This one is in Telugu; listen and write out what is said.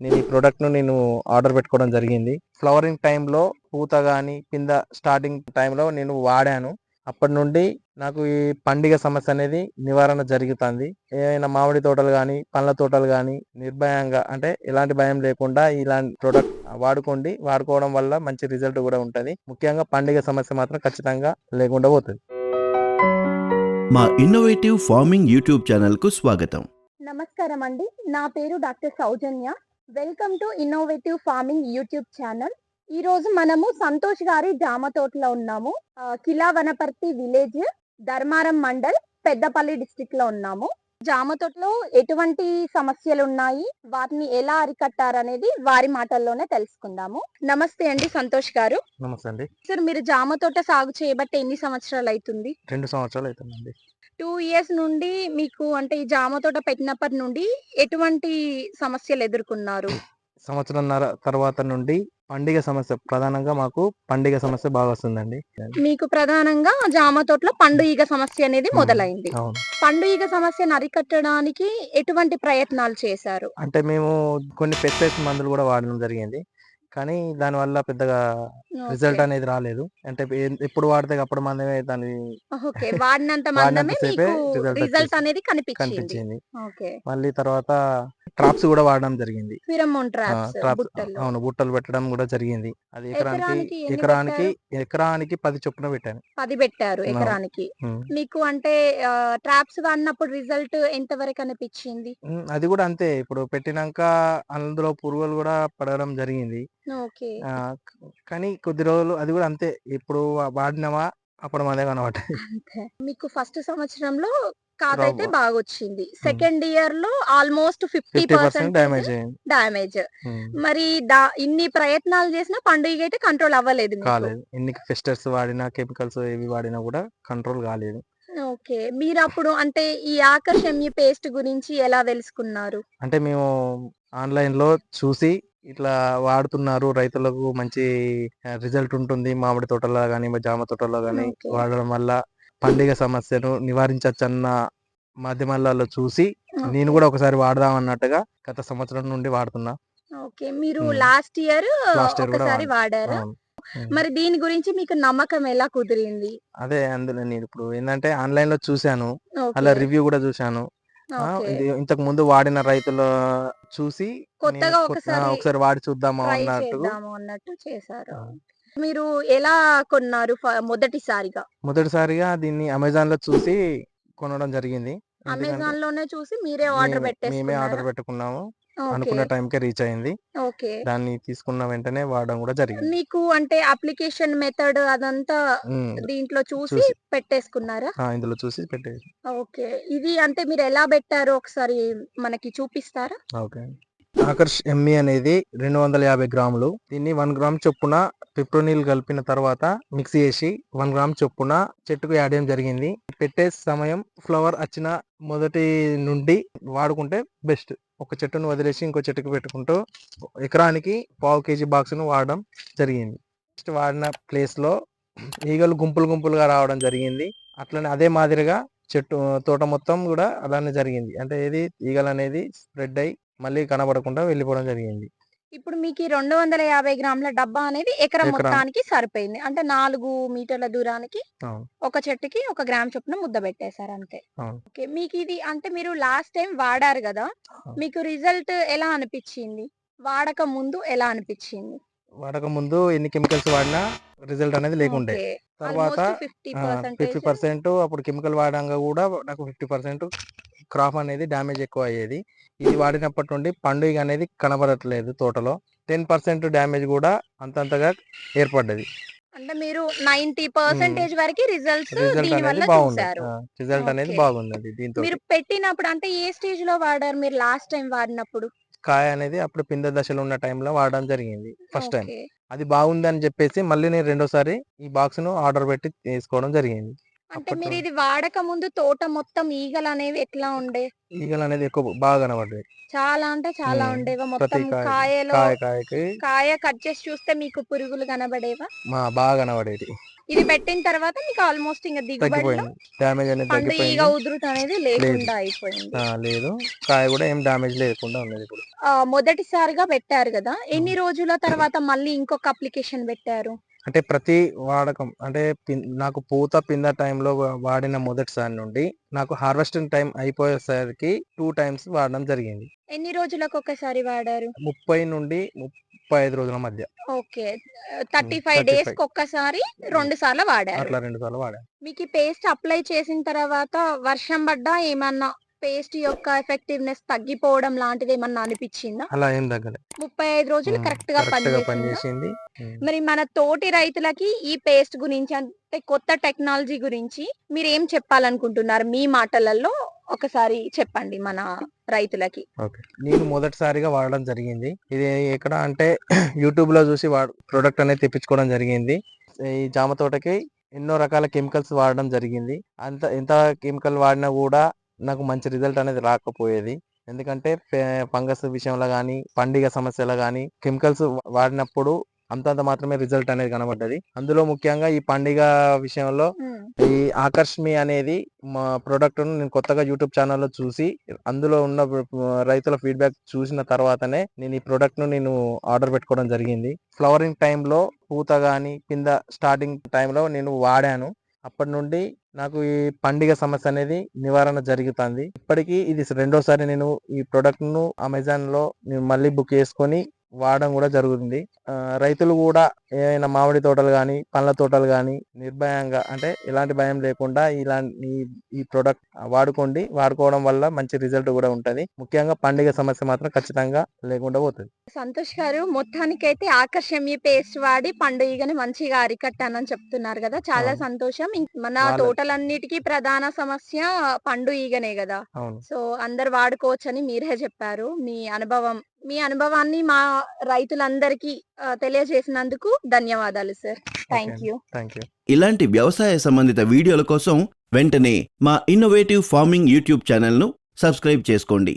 నేను ఈ ప్రోడక్ట్ను నేను ఆర్డర్ పెట్టుకోవడం జరిగింది. ఫ్లవరింగ్ టైంలో పూత కానీ కింద స్టార్టింగ్ టైంలో నేను వాడాను. అప్పటి నుండి నాకు ఈ పండిగ సమస్య అనేది నివారణ జరుగుతుంది. ఏమైనా మామిడి తోటలు కానీ పండ్ల తోటలు కానీ నిర్భయంగా అంటే ఎలాంటి భయం లేకుండా ఇలాంటి ప్రోడక్ట్ వాడుకోండి. వాడుకోవడం వల్ల మంచి రిజల్ట్ కూడా ఉంటుంది. ముఖ్యంగా పండిగ సమస్య మాత్రం ఖచ్చితంగా లేకుండా పోతుంది. మా ఇన్నోవేటివ్ ఫార్మింగ్ యూట్యూబ్ ఛానల్కు స్వాగతం. నమస్కారం అండి నా పేరు doctor Soujanya. Welcome to innovative farming YouTube channel ఈ రోజు మనము సంతోష్ గారి జామ తోటలో ఉన్నాము. కిలా వనపర్తి విలేజ్ ధర్మారం మండల్ పెద్దపల్లి డిస్టిక్లో ఉన్నాము. జామ తోటలో ఎటువంటి సమస్యలు ఉన్నాయి వాటిని ఎలా అరికట్టారనేది వారి మాటల్లోనే తెలుసుకుందాము. నమస్తే అండి సంతోష్ గారు. నమస్తే అండి. సార్ మీరు జామ తోట సాగు చేయబట్టి ఎన్ని సంవత్సరాలు అవుతుంది రెండు సంవత్సరాలు అవుతుందండి టూ ఇయర్స్ నుండి మీకు అంటే ఈ జామ తోట పెట్టినప్పటి నుండి ఎటువంటి సమస్యలు ఎదుర్కొన్నారు? సంవత్సరంన్నర తర్వాత నుండి పండిగ సమస్య ప్రధానంగా మాకు పండిగ సమస్య బాగా వస్తుందండి. మీకు ప్రధానంగా జామ తోటలో పండు ఈగ సమస్య అనేది. మొదలైంది. అవును. పండు ఈగ సమస్యను అరికట్టడానికి ఎటువంటి ప్రయత్నాలు చేశారు? అంటే మేము కొన్ని పెస్టిసైడ్స్ మందులు కూడా వాడడం జరిగింది. కానీ దానివల్ల పెద్దగా రిజల్ట్ అనేది రాలేదు. అంటే ఏ- ఎప్పుడు వాడితే అప్పుడు మందమే దాని ఓకే. వాడినంత వాడినంత మందమే సేపే మీకు result రిజల్ట్. అనేది కనిపించింది. కనిపించింది. ఓకే. మళ్ళీ తర్వాత ట్రాప్స్ కూడా వాడడం జరిగింది. ఫిరమోన్ ఆ, ట్రాప్స్ traps, బుట్టలు. అవును బుట్టలు పెట్టడం కూడా జరిగింది. అది ఎకరానికి ఎకరానికి ఎన్ని ఎకరానికి ఎకరానికి పది చొప్పున పెట్టాను. పది పెట్టారు అవును. ఎకరానికి. ఉమ్. మీకు అంటే ట్రాప్స్ వాడినప్పుడు రిజల్ట్ ఎంత వరకు అనిపించింది? ఉమ్, అది కూడా అంతే. ఇప్పుడు పెట్టినాక అందులో పురుగులు కూడా పడడం జరిగింది. ఓకే. ఆ, క- కానీ కొద్ది రోజులు అది కూడా అంతే. ఇప్పుడు వా- వాడినామా అప్పుడు కనబడ్డాయి అంతే. మీకు ఫస్ట్ సంవత్సరంలో కాత రావు. అయితే బాగా వచ్చింది సెకండ్ ఇయర్లో almost fifty fifty percent percent damage అయింది. డామేజ్ ఉమ్, మరి దా ఇన్ని ప్రయత్నాలు చేసినా పండుగ అయితే కంట్రోల్ అవ్వలేదు మీకు. కాలేదు. ఎన్ని ఫెస్టర్స్ వాడినా కెమికల్స్ ఏవి వాడినా కూడా కంట్రోల్ కాలేదు. ఓకే. మీరు అప్పుడు అంటే ఈ ఆకర్షణ్య పేస్ట్ గురించి ఎలా తెలుసుకున్నారు? అంటే మేము ఆన్లైన్లో చూసి ఇట్లా వాడుతున్నారు రైతులకు మంచి రిజల్ట్ ఉంటుంది. మామిడి తోటలో కానీ జామ తోటలో కానీ. వాడడం వల్ల పండుగ సమస్యను నివారించచ్చన్న మాధ్యమాలలో చూసి నేను కూడా ఒకసారి వాడదాం అన్నట్టుగా గత సంవత్సరం నుండి వాడుతున్నా. ఓకే. మీరు. లాస్ట్ ఇయర్ ఒకసారి వాడా. వాడారా. మరి దీని గురించి మీకు నమ్మకం ఎలా కుదిరింది? అదే అందులో నేను ఇప్పుడు ఏంటంటే ఆన్లైన్లో చూశాను. అలా రివ్యూ కూడా చూశాను. ఇంతకు ముందు వాడిన రైతుల చూసి కొత్తగా ఒకసారి వాడి చూద్దాము అన్నట్టు అన్నట్టు చేశారు. మీరు ఎలా కొన్నారు మొదటిసారిగా? మొదటిసారిగా దీన్ని అమెజాన్లో చూసి కొనడం జరిగింది. అమెజాన్లోనే చూసి మీరే ఆర్డర్ మేమే- మేమే ఆర్డర్ పెట్టుకున్నాము. అనుకున్న టైంకే రీచ్ అయింది. ఓకే. దాన్ని తీసుకున్న వెంటనే వాడడం కూడా జరిగింది. మీకు అంటే అప్లికేషన్ మెథడ్ అదంతా దీంట్లో చూసి. పెట్టేసుకున్నారా? ఇందులో చూసి పెట్టేసి. ఓకే. ఇది అంటే మీరు ఎలా పెట్టారో ఒకసారి మనకి చూపిస్తారా? ఓకే. ఆకర్ష్ ఎమ్మి అనేది రెండు వందల యాభై గ్రాములు. దీన్ని వన్ గ్రామ్ చొప్పున పిప్రోనిల్ కలిపిన తర్వాత మిక్స్ చేసి వన్ గ్రామ్ చొప్పున చెట్టుకు యాడ్ చేయడం జరిగింది. పెట్టే సమయం ఫ్లవర్ వచ్చిన మొదటి నుండి వాడుకుంటే బెస్ట్. ఒక చెట్టును వదిలేసి ఇంకో చెట్టుకు పెట్టుకుంటూ ఎకరానికి పావు కేజీ బాక్స్ను వాడడం జరిగింది. నెక్స్ట్ వాడిన ప్లేస్లో ఈగలు గుంపులు గుంపులుగా రావడం జరిగింది. అట్లనే అదే మాదిరిగా చెట్టు తోట మొత్తం కూడా అలానే జరిగింది. అంటే ఏది? ఈగలు అనేది స్ప్రెడ్ అయ్యి మళ్ళీ కనబడకుండా వెళ్ళిపోవడం జరిగింది ఇప్పుడు మీకు ఈ రెండు వందల యాభై గ్రాముల డబ్బా అనేది ఎకరం. మొత్తానికి సరిపోయింది అంటే నాలుగు మీటర్ల దూరానికి. ఒక చెట్టుకి ఒక గ్రామ్ చొప్పున ముద్ద పెట్టేశారు అంతే. ఓకే మీకు ఇది అంటే మీరు లాస్ట్ టైం వాడారు కదా. మీకు రిజల్ట్ ఎలా అనిపించింది వాడక ముందు ఎలా అనిపించింది వాడక ముందు ఎన్ని కెమికల్స్ వాడినా రిజల్ట్ అనేది లేకుండే తర్వాత ఫిఫ్టీ పర్సెంట్ అప్పుడు కెమికల్ వాడంగా కూడా నాకు ఫిఫ్టీ పర్సెంట్ క్రాప్ అనేది డ్యామేజ్ ఎక్కువ అయ్యేది ఇది వాడినప్పటి నుండి పండుగ అనేది కనబడట్లేదు తోటలో. టెన్ పర్సెంట్ డ్యామేజ్ కూడా అంతంతగా ఏర్పడ్డది. అంటే మీరు నైన్టీ పర్సెంటేజ్ వరకు రిజల్ట్స్ రిజల్ట్ దీని అనేది వల్ల బాగుంది. చూసారు రిజల్ట్ అనేది. బాగుంది దీంతో మీరు పెట్టినప్పుడు అంటే ఏ స్టేజ్లో వాడారు? మీరు లాస్ట్ టైం వాడినప్పుడు? కాయ అనేది అప్పుడు పింద దశలో ఉన్న టైంలో వాడడం జరిగింది ఫస్ట్ టైం. అది బాగుంది అని చెప్పేసి మళ్ళీ నేను రెండోసారి ఈ బాక్స్ను ఆర్డర్ పెట్టి తీసుకోవడం జరిగింది. అంటే మీరు ఇది వాడక ముందు తోట మొత్తం ఈగలు అనేవి ఎట్లా ఉండే? ఈగలు అనేది ఎక్కువ బాగా కనబడ్డాయి చాలా అంటే చాలా. ఉండేవా? మొత్తం కాయ కాయలో కాయ కట్ చేసి చూస్తే మీకు పురుగులు కనబడేవా? మా బాగా కనబడేది ఇది పెట్టిన తర్వాత మీకు ఆల్మోస్ట్ ఇంకా దిగుబడిలో తగ్గిపోయింది. డ్యామేజ్ అనేది పండు ఈగ ఉధృతి అనేది లేకుండా అయిపోయింది. లేదు. కాయ కూడా ఏం డ్యామేజ్ లేకుండా ఉన్నది ఇప్పుడు. మొదటిసారిగా పెట్టారు కదా. ఎన్ని రోజుల తర్వాత మళ్ళీ ఇంకొక అప్లికేషన్ పెట్టారు? అంటే ప్రతి వాడకం అంటే నాకు పూత పింద టైంలో వాడిన మొదటిసారి నుండి నాకు హార్వెస్టింగ్ టైం అయిపోయేసరికి టూ టైమ్స్ వాడడం జరిగింది. ఎన్ని రోజులకు ఒకసారి వాడారు? ముప్పై నుండి ముప్పై ఐదు రోజుల మధ్య. ఓకే. Thirty five 35. డేస్కి ఒక్కసారి రెండు సార్లు వాడారు. అట్లా రెండు సార్లు వాడాను. మీకు పేస్ట్ అప్లై చేసిన తర్వాత వర్షం పడ్డా ఏమన్నా పేస్ట్ యొక్క ఎఫెక్టివ్నెస్ తగ్గిపోవడం లాంటిది ఏమన్నా అనిపించిందా? అలా ఏం తగ్గలే. ముప్పై ఐదు రోజులు కరెక్ట్గా పనిచేసిందా. మరి మన తోటి రైతులకి ఈ పేస్ట్ గురించి అంటే కొత్త టెక్నాలజీ గురించి మీరు ఏం చెప్పాలనుకుంటున్నారు? మీ మాటలలో ఒకసారి చెప్పండి మన రైతులకి. ఓకే. నేను మొదటిసారిగా వాడడం జరిగింది. ఇది ఎక్కడ అంటే యూట్యూబ్లో చూసి వాడు ప్రొడక్ట్ అనేది తెప్పించుకోవడం జరిగింది. ఈ జామ తోటకి ఎన్నో రకాల కెమికల్స్ వాడడం జరిగింది. అంత ఎంత కెమికల్ వాడినా కూడా నాకు మంచి రిజల్ట్ అనేది రాకపోయేది. ఎందుకంటే ఫంగస్ విషయంలో కానీ పండిగ సమస్యలో కానీ కెమికల్స్ వాడినప్పుడు అంతంత మాత్రమే రిజల్ట్ అనేది కనబడ్డది. అందులో ముఖ్యంగా ఈ పండిగ విషయంలో ఈ ఆకర్ష్ మీ అనేది మా ప్రోడక్ట్ నేను కొత్తగా యూట్యూబ్ ఛానల్లో చూసి అందులో ఉన్న రైతుల ఫీడ్బ్యాక్ చూసిన తర్వాతనే నేను ఈ ప్రోడక్ట్ను నేను ఆర్డర్ పెట్టుకోవడం జరిగింది. ఫ్లవరింగ్ టైంలో పూత గాని కింద స్టార్టింగ్ టైంలో నేను వాడాను. అప్పటి నుండి నాకు ఈ పండుగ సమస్య అనేది నివారణ జరుగుతుంది. ఇప్పటికీ ఇది రెండోసారి నేను ఈ ప్రోడక్ట్ను అమెజాన్లో నేను మళ్ళీ బుక్ చేసుకొని వాడడం కూడా జరుగుతుంది. రైతులు కూడా ఏదైనా మామిడి తోటలు కానీ పండ్ల తోటలు కానీ నిర్భయంగా అంటే ఎలాంటి భయం లేకుండా ఇలాంటి ఈ- ప్రోడక్ట్ వాడుకోండి. వాడుకోవడం వల్ల మంచి రిజల్ట్ కూడా ఉంటది. ముఖ్యంగా పండుగ సమస్య మాత్రం ఖచ్చితంగా లేకుండా పోతుంది. సంతోష్ గారు మొత్తానికైతే ఆకర్షణీయ పేస్ట్ వాడి పండుగని మంచిగా అరికట్టానని చెప్తున్నారు కదా. చాలా. సంతోషం. మన తోటలన్నిటికీ ప్రధాన సమస్య పండు ఈగనే కదా. సో అందరు వాడుకోవచ్చని మీరే చెప్పారు. మీ అనుభవం మీ అనుభవాన్ని మా రైతులందరికీ తెలియజేసినందుకు ధన్యవాదాలు sir. Thank you thank you ఇలాంటి వ్యవసాయ సంబంధిత వీడియోల కోసం వెంటనే మా ఇన్నోవేటివ్ ఫార్మింగ్ యూట్యూబ్ ఛానల్ను సబ్స్క్రైబ్ చేసుకోండి.